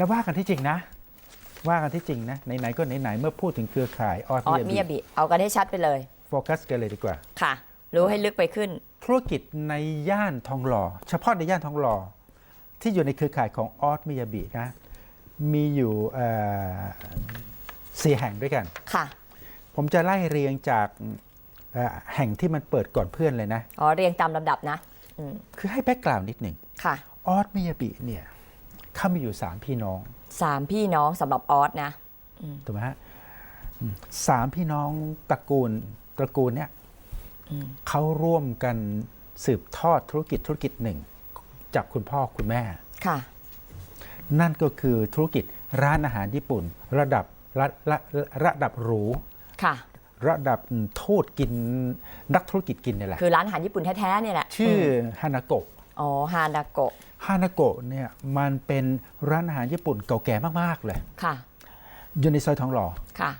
แล้วว่ากันที่จริงนะ ว่ากันที่จริงนะไหนๆก็ไหนๆเมื่อพูดถึงเครือข่ายออสออสเมีมิยยาบีบิเอากันให้ชัดไปเลยโฟกัสกันเลยดีกว่า ค่ะ รู้ให้ลึกไปขึ้น ธุรกิจในย่านทองหล่อ เฉพาะในย่านทองหล่อ ที่อยู่ในเครือข่ายของออสมิยาบินะ มีอยู่เอ่อสี่แห่งด้วยกัน ค่ะ ผมจะไล่เรียงจากเอ่อแห่งที่มันเปิดก่อนเพื่อนเลยนะ อ๋อ เรียงตามลำดับนะอืมคือให้แบ็กกราวน์นิดหนึ่งค่ะ ออสมิยาบิเนี่ย เขามีอยู่สามพี่น้องสามพี่น้องสำหรับออสนะถูกไหมฮะอืมสามพี่น้องตระกูลตระกูลเนี่ยเขาร่วมกันสืบทอดธุรกิจธุรกิจหนึ่งจากคุณพ่อคุณแม่ ค่ะ นั่นก็คือธุรกิจร้านอาหารญี่ปุ่น ระดับระระระดับหรู ค่ะ ระดับทูตกินนักธุรกิจกินนี่แหละ คือร้านอาหารญี่ปุ่นแท้ๆเนี่ยแหละชื่อมฮานาโกะ อ๋อฮานาโกะ ฮานาโกะเนี่ยมันเป็นร้านอาหารญี่ปุ่นเก่าแก่มาก ๆ เลย ค่ะ อยู่ในซอยทองหล่อค่ะ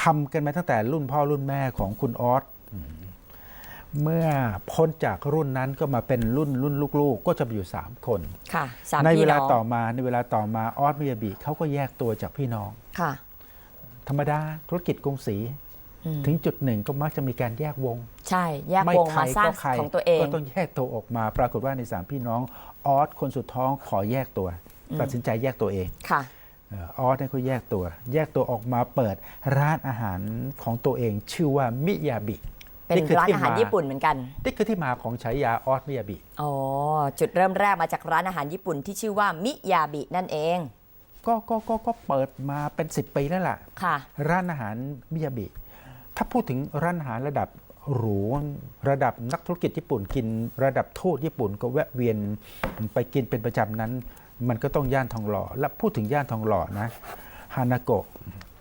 ทำกันมาตั้งแต่รุ่นพ่อรุ่นแม่ของคุณออสอืมเมื่อพ้นจากรุ่นนั้นก็มาเป็นรุ่นรุ่นลูกๆ ก็จะมีอยู่ 3 คน ค่ะสามในพี่เวลาน้องต่อมาในเวลาต่อมาออสมิยาบิเขาก็แยกตัวจากพี่น้อง ค่ะ ธรรมดาธุรกิจกรุงศรีอืม ถึงจุดหนึ่งก็มักจะมีการแยกวง ใช่ แยกไม่วงใครมาสร้างก็ใครของตัวเอง ก็ต้องแยกตัวออกมา ปรากฏว่าในสามพี่น้องออสคนสุดท้องขอแยกตัว ตัดสินใจแยกตัวเองค่ะเอ่อออสเนี่ยเขาแยกตัว แยกตัวออกมาเปิดร้านอาหารของตัวเองชื่อว่ามิยาบิเป็นนี่คือร้านที่อาหารมาญี่ปุ่นเหมือนกัน นี่คือที่มาของฉายาออสมิยาบิอ๋อจุดเริ่มแรกมาจากร้านอาหารญี่ปุ่นที่ชื่อว่ามิยาบินั่นเอง ก็ก็ก็ก็เปิดมาเป็น 10 ปีแล้วล่ะ ค่ะ ร้านอาหารมิยาบิ ถ้าพูดถึงร้านอาหารระดับหรูระดับนักธุรกิจญี่ปุ่นกิน ระดับทูตญี่ปุ่นก็แวะเวียนไปกินเป็นประจำนั้น มันก็ต้องย่านทองหล่อ และพูดถึงย่านทองหล่อนะฮานาโกะ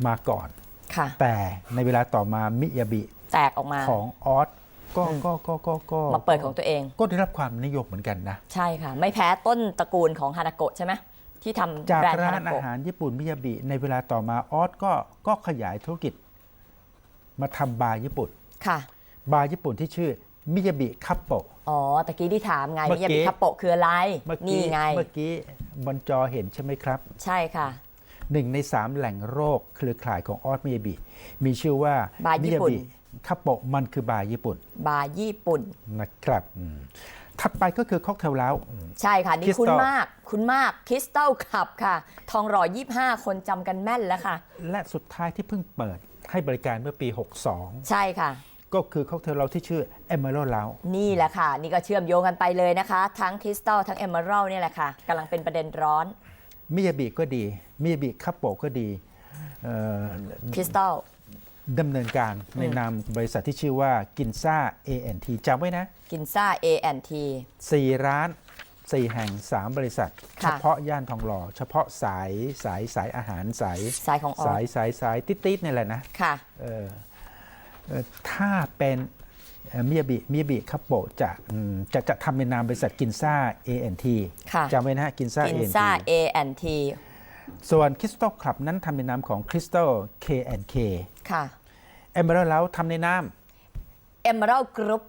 มาก่อนค่ะแต่ในเวลาต่อมามิยาบิ แตกออกมาของออสก็อืมก็ก็ก็ก็มาเปิดของตัวเอง ก็ได้รับความนิยมเหมือนกันนะ ใช่ค่ะ ไม่แพ้ต้นตระกูลของฮานาโกะใช่ไหมที่ทำจากแบรนด์ร้าฮานนาอาโกะหารญี่ปุ่นมิยาบิ ในเวลาต่อมาออสก็ก็ขยายธุรกิจ มาทำบาร์ญี่ปุ่น ค่ะ บาร์ญี่ปุ่นที่ชื่อมิยาบิคัปโปะ อ๋อตะกี้ที่ถามไงเมื่อมิกี้ ยาบิคาโปะคืออะไร เมื่อนี่กี้ไง เมื่อกี้บนจอเห็นใช่ไหมครับ ใช่ค่ะ หนึ่งในสามแหล่งโรคเครือข่ายของออสมิยาบิ มีชื่อว่าบาร์ญี่ปุ่น มิยคัปโปะมันคือบาร์ญี่ปุ่นบาร์ญี่ปุ่น นะครับอืมถัดไปก็คือค็อกเทลแล้ว ใช่ค่ะ นี่ Crystal คุ้นมาก คุ้นมากคริสตัลขับค่ะ ทองหล่อ25 คนจำกันแม่นแล้วค่ะ และสุดท้ายที่เพิ่งเปิด ให้บริการเมื่อปีใช่ค่ะ62ก็คือค็อกเทลเราที่ชื่อ Emerald l o u นี่แหละค่ะ นี่ก็เชื่อมโยงกันไปเลยนะคะ ทั้งคริสตัลทั้งเอเมอรัลเนี่ยแหละค่ะกำลังเป็นประเด็นร้อนมิยาบิก็ดีมิยาบิคัปโปะก็ดีเอ่อคริสตัลดำเนินการในนามบริษัทที่ชื่อว่ากินซ่า ANT จำไว้นะ กินซ่า A&T 4 ร้าน 4 แห่ง 3 บริษัทค่ะเฉพาะย่านทองหล่อ เฉพาะสายสายสายอาหารสายสายของออสายสสายสายติดๆนี่แหละนะค่ะเออเอ่อถ้าเป็นเอ่อมิยาบิมิยาบิคัปโปะจะอืมจะจะทำในนามบริษัทกินซ่า ANT ค่ะจำไว้นะฮะกินซ่ากิน ANT ซ่า A&T ส่วนคริสตัลคลับนั้นทำในนามของคริสตัล K&K ค่ะเอเมอรัลแล้วทำในนาม Emerald Group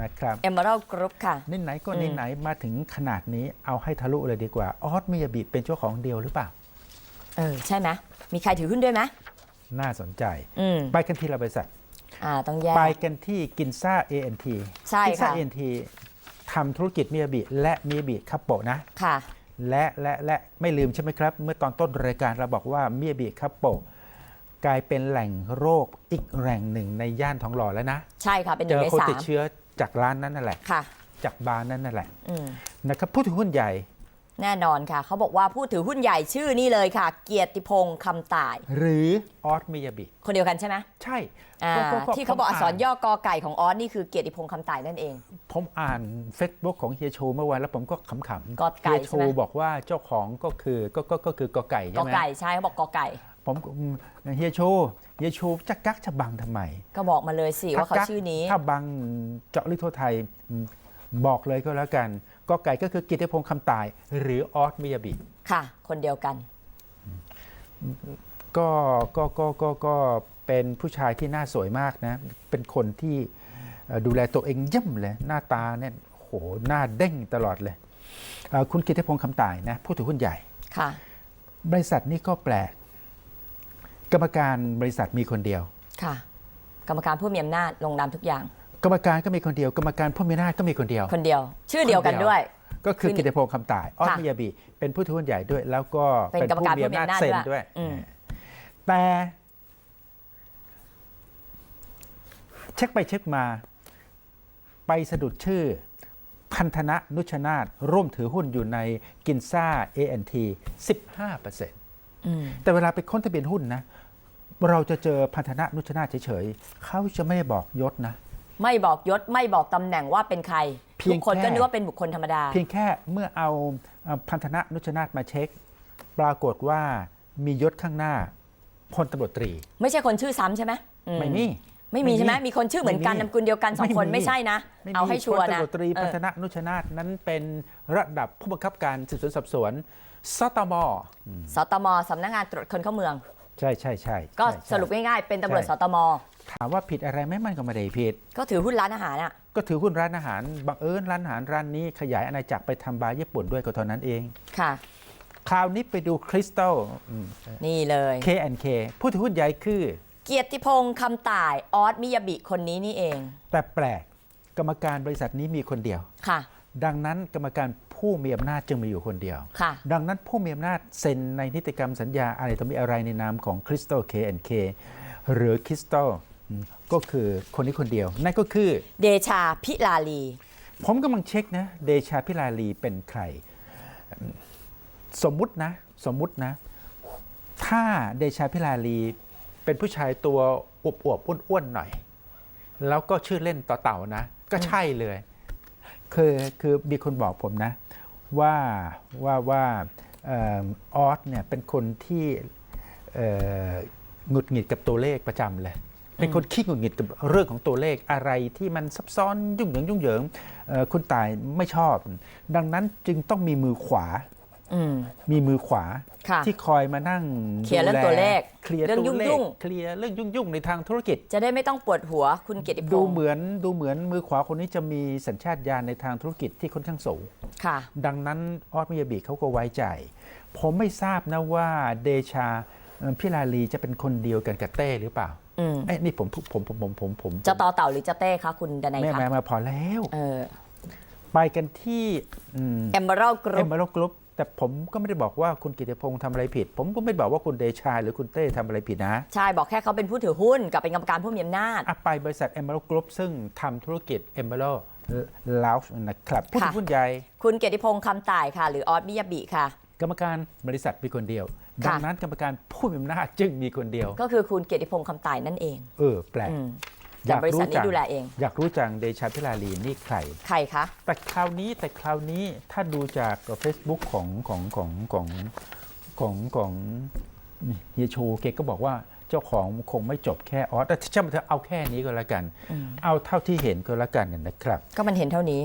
นะครับ Emerald Group ค่ะนี่ไหนก็อืมนี่ไหนมาถึงขนาดนี้เอาให้ทะลุเลยดีกว่า ออสมิยาบิเป็นเจ้าของเดียวหรือเปล่า เออ ใช่ไหมมีใครถือหุ้นด้วยไหมน่าสนใจอืมไปกันที่ละบริษัทอ่าต้องแยกไปกันที่กินซ่า ANT ใช่กิซ่าค่ะ ANT ทำธุรกิจมิยาบิและมิยาบิคัปโปะนะค่ะ และและและไม่ลืมใช่ไหมครับ เมื่อตอนต้นรายการเราบอกว่ามิยาบิคัปโปะกลายเป็นแหล่งโรคอีกแหล่งหนึ่งในย่านทองหล่อแล้วนะ ใช่ค่ะ เป็นหเจนึ่งอในคนสาติดมเชื้อ จากร้านนั้นนั่นแหละ ค่ะจากบาร์นั้นนั่นแหละอืมนะครับพูดถึงหุ้นใหญ่แน่นอนค่ะ เขาบอกว่าผู้ถือหุ้นใหญ่ชื่อนี่เลยค่ะ เกียรติพงษ์คำตาย หรือออสมิยาบิ คนเดียวกันใช่ไหมใช่อ่าก็ก็ที่เขาบอกผมอักษรย่อกอไก่ของออสนี่คือเกียรติพงษ์คำตายนั่นเอง ผมอ่าน Facebook ของเฮียชูเมื่อวานแล้วผมก็ขำๆกอไก่เฮียใช่ชูไหม บอกว่าเจ้าของก็คือก็ก็ก็คือกอไก่กใช่อไหม ไก่ใช่เขาบอกกอไก่ ผมก็อืมเฮียชูเฮียชูจะกักจะบังทำไม ก็บอกมาเลยสิว่าเขากักชื่อนี้ ถ้าบังเจาะลึกทั่วไทยอืมบอกเลยก็แล้วกันกอไก่ก็คือกิติพงษ์คำตาย หรือออสมิยาบิค่ะ คนเดียวกัน ก็ก็ก็ก็ก็เป็นผู้ชายที่หน้าสวยมากนะ เป็นคนที่เอ่อดูแลตัวเองเย่ำเลย หน้าตาเนี่ยโหหน้าเด้งตลอดเลยเอ่อคุณกิติพงษ์คำตายนะผู้ถือหุ้นใหญ่ค่ะ บริษัทนี้ก็แปลก กรรมการบริษัทมีคนเดียว ค่ะ กรรมการผู้มีอำนาจลงนามทุกอย่าง กรรมการก็มีคนเดียว กรรมการผู้มีอำนาจก็มีคนเดียว คนเดียว ชื่อเดียวกันด้วย ก็คือคือกิติพงษ์คำตายออสค่ะมิยาบิเป็นผู้ถือหุ้นใหญ่ด้วย แล้วก็เป็นกรรมการผู้มีอำนาจเซ็นด้ด้ววยยอืมแต่เช็คไปเช็คมา ไปสะดุดชื่อ พันธนะนุชนาธร่วมถือหุ้นอยู่ในกินซ่า ANT 15%อืม แต่เวลาไปค้นทะเบียนหุ้นนะ เราจะเจอพันธนะนุชนาธเฉยๆเขาจะไม่ได้บอกยศนะ ไม่บอกยศไม่บอกตำแหน่งว่าเป็นใครเพียงทุกคนแค่ก็นึกว่าเป็นบุคคลธรรมดา เพียงแค่เมื่อเอาเอ่อพันธนะนุชนาธมาเช็ค ปรากฏว่ามียศข้างหน้าพลตำรวจตรี ไม่ใช่คนชื่อซ้ำใช่ไหมอืไม่มีไม่มีใช่ไหมมีคนชื่อเหมือนกันไม่มีนามสกุลเดียวกันสองคนไม่มีไม่ใช่นะไม่มีเอาให้ชัวร์พลนะตำรวจตรีเอพัอฒนนุชนาธนั้นเป็นระดับผู้บังคับการสืบสวนสอบสวน สตมสตมสำนักงานตรวจคนเข้าเมือง ใช่ใช่ใช่ก็ใช่ใช่สรุปง่ายๆเป็นตำรวจใช่สตมถามว่าผิดอะไรไหมมันก็ไม่ได้ผิด ก็ถือหุ้นร้านอาหารอะก็ถือหุ้นร้านอาหารบังเอิญร้านอาหารร้านนี้ขยายอาณาจักรไปทำบาร์ญี่ปุ่นด้วยก็เท่านั้นเอง ค่ะ คราวนี้ไปดูคริสตัลนี่เลย K&K ผู้ถือหุ้นใหญ่คือ เกียรติพงษ์คำต่ายออสมิยาบิคนนี้นี่เองแต่แปลกกรรมการบริษัทนี้มีคนเดียว ค่ะ ดังนั้นกรรมการ ผู้มีอำนาจจึงมีอยู่คนเดียวค่ะดังนั้นผู้มีอำนาจเซ็นในนิติกรรมสัญญาอะไรต่อมีอะไรในนามของ Crystal K&K หรือ Crystal อืมก็คือคนนี้คนเดียว นั่นก็คือเดชาพิลาลี ผมกำลังเช็คนะเดชาพิลาลีเป็นใคร สมมุตินะ สมมุตินะ ถ้าเดชาพิลาลีเป็นผู้ชายตัวอวบอวบๆอ้วนๆหน่อย แล้วก็ชื่อเล่นต่อเต่านะ ก็ใช่เลย คือคือมีคนบอกผมนะ ว่าว่าว่าเออออสเนี่ยเป็นคนที่เอ่อหงุดหงิดกับตัวเลขประจำเลย เป็นคนขี้หงุดหงิดกับเรื่องของตัวเลขอะไรที่มันซับซ้อนยุ่งเหยิงยุ่งเหยิงเอ่อคุณตายไม่ชอบ ดังนั้นจึงต้องมีมือขวาอื มมีมือขวาค่ะที่คอยมานั่งเคลียร์เรื่องดูตัวเลขเคลียร์เรื่องตัวเลยุ่ขงเคลียร์เรื่องยุ่งๆในทางธุรกิจ จะได้ไม่ต้องปวดหัวคุณเกียรติพดูงษ์เหมือนดูเหมือนมือขวาคนนี้จะมีสัญชาตญาณในทางธุรกิจที่ค่อนข้างสูงค่ะ ดังนั้นออสมิยาบิเขาก็ไว้ใจ ผมไม่ทราบนะว่าเดชาเอ่อพิลาลีจะเป็นคนเดียวกันกับเต้หรือเปล่าอืมเอ้ยนี่ผมผมผมผมผมผมจะต่อเต่าหรือจะเต้คะคุณดนัยแม่คะแม่มาพอแล้วเออไปกันที่เอมเบอรัลกเอ็รุ๊มปเบอร์กรุ๊ป แต่ผมก็ไม่ได้บอกว่าคุณกิติพงศ์ทำอะไรผิด ผมก็ไม่ได้บอกว่าคุณเดชาหรือคุณเต้ทำอะไรผิดนะ ใช่ บอกแค่เขาเป็นผู้ถือหุ้นกับเป็นกรรมการผู้มีอำนาจอะไปบริษัทเอ็มเบอร์กรุ๊ปซึ่งทำธุรกิจเอ็มเบอร์ลาวนะครับผู้ถือค่ะหุ้นใหญ่ คุณเกียรติพงษ์คำต่ายค่ะ หรือออสมิยาบิค่ะ กรรมการบริษัทมีคนเดียวค่ะดังนั้นกรรมการผู้มีอำนาจจึงมีคนเดียว ก็คือคุณเกียรติพงษ์คำต่ายนั่นเอง เออ แปลก อืมแต่บริษัทนี้ดูแลเอง อยากรู้จังเดชาพิลาลีนี่ใคร ใครคะ แต่คราวนี้แต่คราวนี้ถ้าดูจาก Facebook ของของของของของของเฮียชูเกก็บอกว่าเจ้าของคงไม่จบแค่ออสแต่ช่างมันเถอะเอาแค่นี้ก็แล้วกันอืมเอาเท่าที่เห็นก็แล้วกันนะครับ ก็มันเห็นเท่านี้